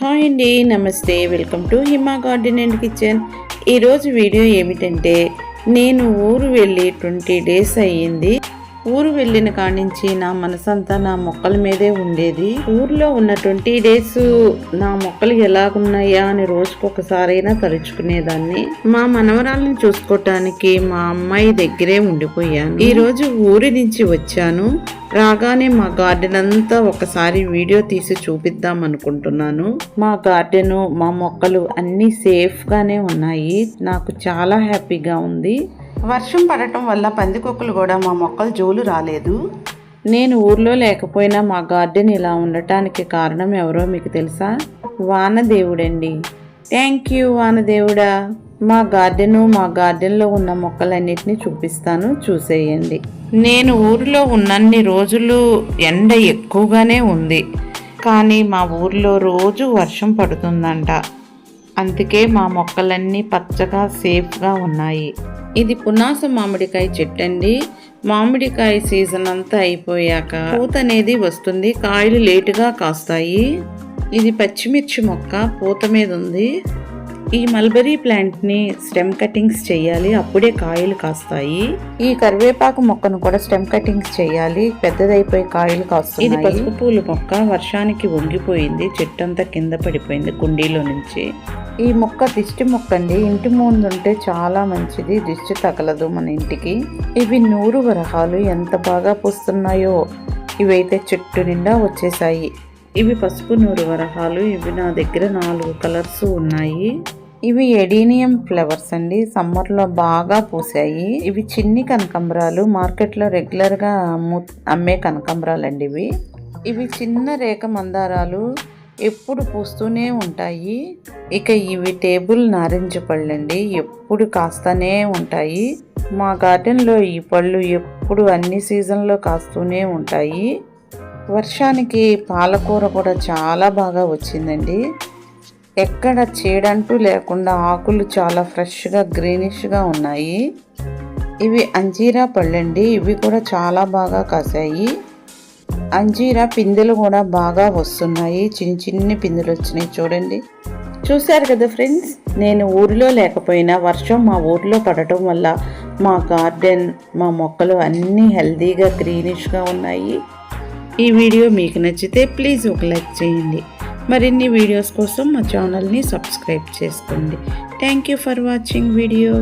Hi అండి నమస్తే welcome to Hima garden and kitchen. ఈరోజు వీడియో ఏమిటంటే నేను ఊరు వెళ్ళి ట్వంటీ డేస్ అయ్యింది. ఊరు వెళ్ళిన కానించి నా మనసంతా నా మొక్కల మీదే ఉండేది. ఊర్లో ఉన్న ట్వంటీ డేస్ నా మొక్కలు ఎలాగున్నాయా అని రోజుకొకసారైనా తలుచుకునేదాన్ని. మా మనవరాలను చూసుకోవటానికి మా అమ్మాయి దగ్గరే ఉండిపోయాను. ఈ రోజు ఊరి నుంచి వచ్చాను. రాగానే మా గార్డెన్ అంతా ఒకసారి వీడియో తీసి చూపిద్దాం అనుకుంటున్నాను. మా గార్డెన్ మా మొక్కలు అన్నీ సేఫ్గానే ఉన్నాయి. నాకు చాలా హ్యాపీగా ఉంది. వర్షం పడటం వల్ల పందికొక్కులు కూడా మా మొక్కలు జోలు రాలేదు. నేను ఊర్లో లేకపోయినా మా గార్డెన్ ఇలా ఉండటానికి కారణం ఎవరో మీకు తెలుసా? వానదేవుడండి. థ్యాంక్ యూ వానదేవుడా. మా గార్డెను మా గార్డెన్లో ఉన్న మొక్కలన్నిటినీ చూపిస్తాను చూసేయండి. నేను ఊరిలో ఉన్నన్ని రోజులు ఎండ ఎక్కువగానే ఉంది. కానీ మా ఊర్లో రోజు వర్షం పడుతుందంట. అందుకే మా మొక్కలన్నీ పచ్చగా సేఫ్గా ఉన్నాయి. ఇది పునాస మామిడికాయ చెట్టు అండి మామిడికాయ సీజన్ అంతా అయిపోయాక పూత అనేది వస్తుంది. కాయలు లేటుగా కాస్తాయి. ఇది పచ్చిమిర్చి మొక్క పూత మీద ఉంది. ఈ మల్బరీ ప్లాంట్ని స్టెమ్ కటింగ్స్ చేయాలి అప్పుడే కాయలు కాస్తాయి. ఈ కరివేపాకు మొక్కను కూడా స్టెమ్ కటింగ్స్ చేయాలి పెద్దదైపోయి కాయలు కాస్తాయి ఇది పసుపు పూల మొక్క వర్షానికి వంగిపోయింది చెట్టు అంతా కింద పడిపోయింది కుండీలో నుంచి. ఈ మొక్క దిష్టి మొక్క అండి ఇంటి ముందు ఉంటే చాలా మంచిది దిష్టి తగలదు మన ఇంటికి. ఇవి నూరు వరహాలు ఎంత బాగా పూస్తున్నాయో. ఇవైతే చెట్టు నిండా వచ్చేసాయి. ఇవి పసుపు నూరు వరహాలు. ఇవి నా దగ్గర నాలుగు కలర్స్ ఉన్నాయి. ఇవి ఎడీనియం ఫ్లవర్స్ అండి. సమ్మర్లో బాగా పూసాయి. ఇవి చిన్ని కనకంబరాలు. మార్కెట్లో రెగ్యులర్గా అమ్ము అమ్మే కనకంబరాలు అండి ఇవి. ఇవి చిన్న రేఖ మందారాలు ఎప్పుడు పూస్తూనే ఉంటాయి. ఇక ఇవి టేబుల్ నారింజ పళ్ళు అండి ఎప్పుడు కాస్తూనే ఉంటాయి. మా గార్డెన్లో ఈ పళ్ళు ఎప్పుడు అన్ని సీజన్లో కాస్తూనే ఉంటాయి. వర్షానికి పాలకూర కూడా చాలా బాగా వచ్చిందండి. ఎక్కడ చీడంటూ లేకుండా ఆకులు చాలా ఫ్రెష్గా గ్రీనిష్గా ఉన్నాయి. ఇవి అంజీరా పళ్ళండి. ఇవి కూడా చాలా బాగా కాసాయి. అంజీరా పిందెలు కూడా బాగా వస్తున్నాయి. చిన్న చిన్ని పిందెలు వచ్చినాయి చూడండి. చూశారు కదా ఫ్రెండ్స్ నేను ఊరిలో లేకపోయినా వర్షం మా ఊరిలో పడటం వల్ల మా గార్డెన్ మా మొక్కలు అన్నీ హెల్తీగా గ్రీనిష్గా ఉన్నాయి. ఈ వీడియో మీకు నచ్చితే ప్లీజ్ ఒక లైక్ చేయండి. మరిన్ని వీడియోస్ కోసం మా ఛానల్ని సబ్స్క్రైబ్ చేసుకోండి. Thank you for watching video